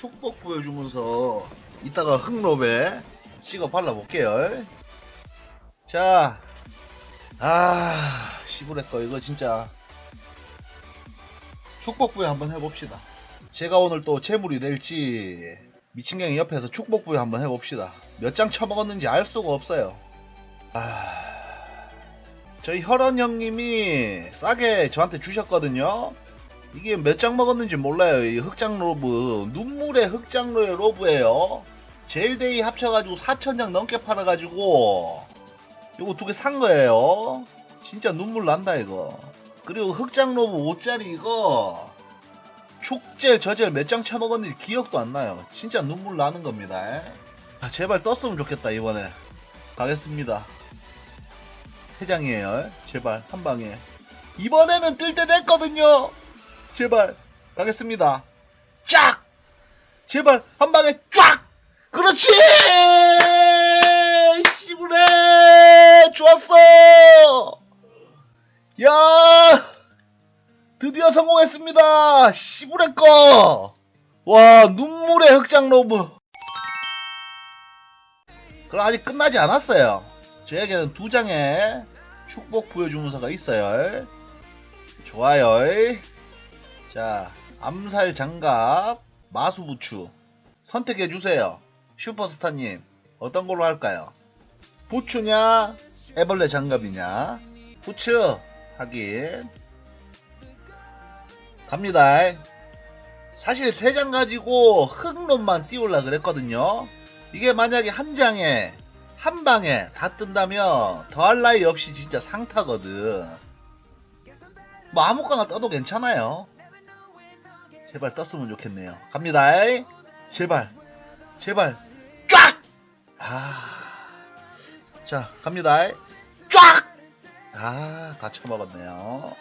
축복 보여주면서 이따가 흑롭에 찍어 발라볼게요. 자, 아, 시부레꺼 이거 진짜 축복부에 한번 해봅시다. 제가 오늘 또 재물이 될지 미친경이 옆에서 축복부에 한번 해봅시다. 몇 장 쳐먹었는지 알 수가 없어요. 아, 저희 혈원 형님이 싸게 저한테 주셨거든요. 이게 몇 장 먹었는지 몰라요. 이 흑장 로브 눈물의 흑장로의 로브예요. 제일데이 합쳐가지고 4천장 넘게 팔아가지고 이거 두 개 산 거예요. 진짜 눈물 난다 이거. 그리고 흑장 로브 5짜리 이거 축제 저젤 몇 장 쳐먹었는지 기억도 안 나요. 진짜 눈물 나는 겁니다. 아, 제발 떴으면 좋겠다 이번에. 가겠습니다. 세 장이에요. 제발 한 방에. 이번에는 뜰 때 됐거든요. 제발 가겠습니다. 쫙! 제발 한 방에 쫙! 그렇지! 시부레 좋았어! 야! 드디어 성공했습니다. 시부레 거! 와 눈물의 흑장 로브. 그럼 아직 끝나지 않았어요. 저에게는 두 장의 축복 부여주문서가 있어요. 좋아요. 자, 암살 장갑, 마수부추. 선택해 주세요. 슈퍼스타님, 어떤 걸로 할까요? 부추냐, 애벌레 장갑이냐? 부추, 하긴. 갑니다. 사실 세 장 가지고 흑론만 띄울라 그랬거든요. 이게 만약에 한 장에, 한 방에 다 뜬다면 더할 나위 없이 진짜 상타거든. 뭐 아무거나 떠도 괜찮아요. 제발 떴으면 좋겠네요. 갑니다. 제발. 제발. 쫙! 아. 자, 갑니다. 쫙! 아, 다 쳐먹었네요.